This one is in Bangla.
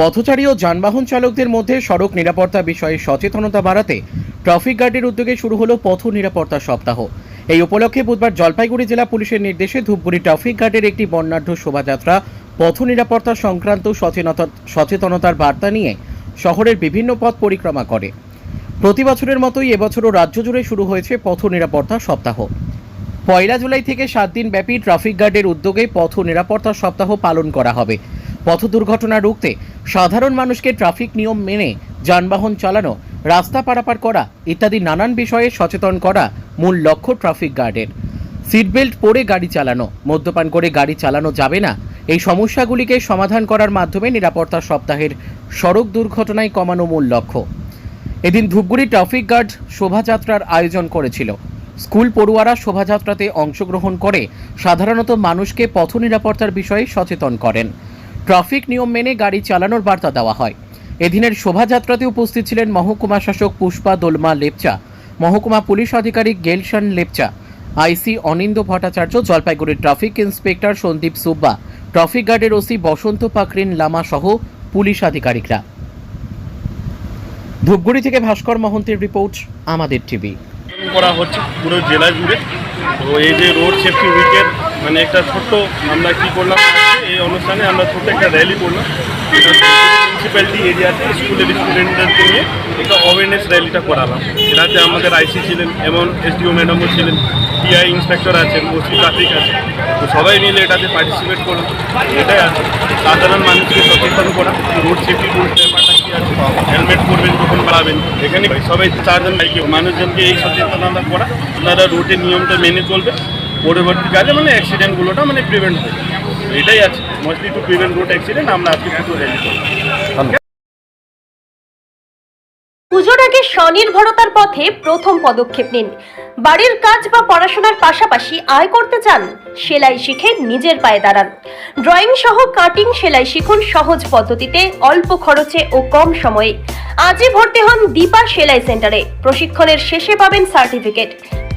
পথচারী ও যানবাহন চালকদের মধ্যে সড়ক নিরাপত্তা বিষয়ে সচেতনতা বাড়াতে ট্রাফিক গার্ডের উদ্যোগে শুরু হলো পথ নিরাপত্তা সপ্তাহ। এই উপলক্ষে বুধবার জলপাইগুড়ি জেলা পুলিশের নির্দেশে ধূপগুড়ি ট্রাফিক গার্ডের একটি বর্ণাঢ্য শোভাযাত্রা, পথ নিরাপত্তা সংক্রান্ত সচেতনতা সচেতনতার বার্তা নিয়ে শহরের বিভিন্ন পথ পরিক্রমা করে। প্রতি বছরের মতোই এবছরও রাজ্য জুড়ে শুরু হয়েছে পথ নিরাপত্তা সপ্তাহ। পয়লা জুলাই থেকে সাত দিন ব্যাপী ট্রাফিক গার্ডের উদ্যোগে পথ নিরাপত্তা সপ্তাহ পালন করা হবে। পথ দুর্ঘটনা রুখতে সাধারণ মানুষকে ট্রাফিক নিয়ম মেনে যানবাহন চালানো, রাস্তা পারাপার করা ইত্যাদি নানান বিষয়ে সচেতন করা মূল লক্ষ্য ট্রাফিক গার্ডের। সিট বেল্ট পরে গাড়ি চালানো, মদ্যপান করে গাড়ি চালানো যাবে না। এই সমস্যাগুলিকে সমাধান করার মাধ্যমে নিরাপত্তা সপ্তাহের সড়ক দুর্ঘটনায় কমানো মূল লক্ষ্য। এদিন ধূপগুড়ি ট্রাফিক গার্ড শোভাযাত্রার আয়োজন করেছিল। স্কুল পড়ুয়ারা শোভাযাত্রাতে অংশগ্রহণ করে সাধারণত মানুষকে পথ নিরাপত্তার বিষয়ে সচেতন করেন। ট্রাফিক নিয়ম মেনে গাড়ি চালানোর বার্তা দেওয়া হয়। এদিনের শোভাযাত্রাতে উপস্থিত ছিলেন মহকুমা শাসক পুষ্পা দোলমা লেপচা, মহকুমা পুলিশ আধিকারিক গেলশান লেপচা, আইসি অনিন্দ ভট্টাচার্য, জলপাইগুড়ির traffic inspector Sandip Subba, traffic গার্ডের ওসি বসন্ত পাকরিন লামা সহ পুলিশ আধিকারিকরা। ধূপগুড়ি থেকে ভাস্কর মহন্তের রিপোর্ট, আমাদের টিভি। করা হচ্ছে পুরো জেলা জুড়ে। তো এই যে রোড সেফটি উইকের মানে একটা ছোট্ট আমরা কি করলাম এই অনুষ্ঠানে আমরা ছোট্ট একটা র্যালি করলাম মিউনিসিপ্যালিটি এরিয়াতে স্কুলের স্টুডেন্টদেরকে নিয়ে একটা অ্যাওয়ারনেস র্যালিটা করালাম। এটাতে আমাদের আইসি ছিলেন, এমন এসডিও ম্যাডামও ছিলেন টিআই ইন্সপেক্টর আছেন, ওসি ট্রাফিক আছে। তো সবাই মিলে এটাতে পার্টিসিপেট করলাম। এটাই আছে সাধারণ মানুষকে সচেতন করা রোড সেফটি রুলস ব্যাপারটা হেলমেট পরবেন যখন বাড়াবেন। এখানে সবাই চারজন বাইকে মানুষজনকে এই সচেতনতা করা আপনারা রোডের নিয়মটা মেনে চলবে। পরবর্তীকালে মানে অ্যাক্সিডেন্টগুলোটা মানে প্রিভেন্ট হবে। এটাই আছে। Mostly to prevent road accident আমরা আজকে দুটো র্যালি করলাম পুজোর আগে স্বনির্ভরতার পথে প্রথম পদক্ষেপ নিন। বাড়ির কাজ বা পড়াশোনার পাশাপাশি আয় করতে চান সেলাই শিখে নিজের পায়ে দাঁড়ান। ড্রয়িং সহ কাটিং সেলাই শিখুন সহজ পদ্ধতিতে অল্প খরচে ও কম সময়ে। আজই ভর্তি হন দীপা সেলাই সেন্টারে। প্রশিক্ষণের শেষে পাবেন সার্টিফিকেট